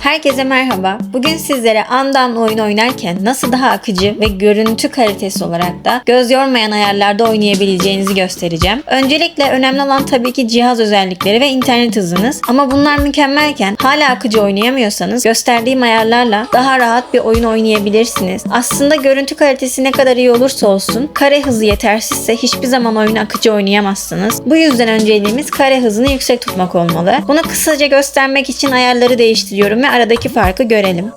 Herkese merhaba. Bugün sizlere Andan oyun oynarken nasıl daha akıcı ve görüntü kalitesi olarak da göz yormayan ayarlarda oynayabileceğinizi göstereceğim. Öncelikle önemli olan tabii ki cihaz özellikleri ve internet hızınız. Ama bunlar mükemmelken hala akıcı oynayamıyorsanız gösterdiğim ayarlarla daha rahat bir oyun oynayabilirsiniz. Aslında görüntü kalitesi ne kadar iyi olursa olsun kare hızı yetersizse hiçbir zaman oyunu akıcı oynayamazsınız. Bu yüzden önceliğimiz kare hızını yüksek tutmak olmalı. Bunu kısaca göstermek için ayarları değiştiriyorum ve aradaki farkı görelim.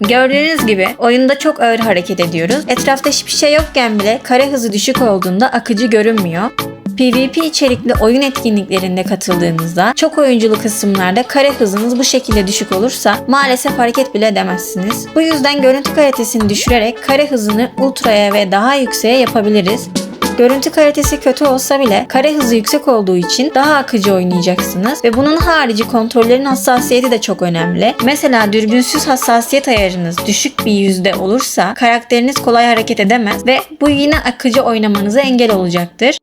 Gördüğünüz gibi oyunda çok ağır hareket ediyoruz. Etrafta hiçbir şey yokken bile kare hızı düşük olduğunda akıcı görünmüyor. PvP içerikli oyun etkinliklerinde katıldığınızda çok oyunculu kısımlarda kare hızınız bu şekilde düşük olursa maalesef hareket bile edemezsiniz. Bu yüzden görüntü kalitesini düşürerek kare hızını ultraya ve daha yükseğe yapabiliriz. Görüntü kalitesi kötü olsa bile kare hızı yüksek olduğu için daha akıcı oynayacaksınız ve bunun harici kontrollerin hassasiyeti de çok önemli. Mesela dürbünsüz hassasiyet ayarınız düşük bir yüzde olursa karakteriniz kolay hareket edemez ve bu yine akıcı oynamanıza engel olacaktır.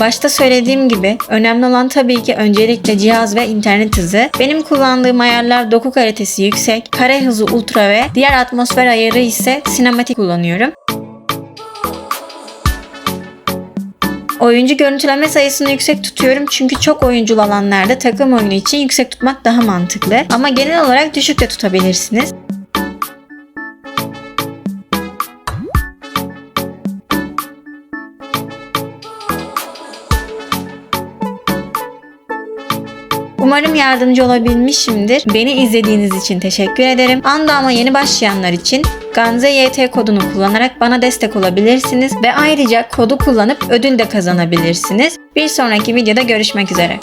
Başta söylediğim gibi önemli olan tabii ki öncelikle cihaz ve internet hızı. Benim kullandığım ayarlar doku kalitesi yüksek, kare hızı ultra ve diğer atmosfer ayarı ise sinematik kullanıyorum. Oyuncu görüntüleme sayısını yüksek tutuyorum çünkü çok oyunculu alanlarda takım oyunu için yüksek tutmak daha mantıklı. Ama genel olarak düşük de tutabilirsiniz. Umarım yardımcı olabilmişimdir. Beni izlediğiniz için teşekkür ederim. Andam'a yeni başlayanlar için Ganze YT kodunu kullanarak bana destek olabilirsiniz ve ayrıca kodu kullanıp ödül de kazanabilirsiniz. Bir sonraki videoda görüşmek üzere.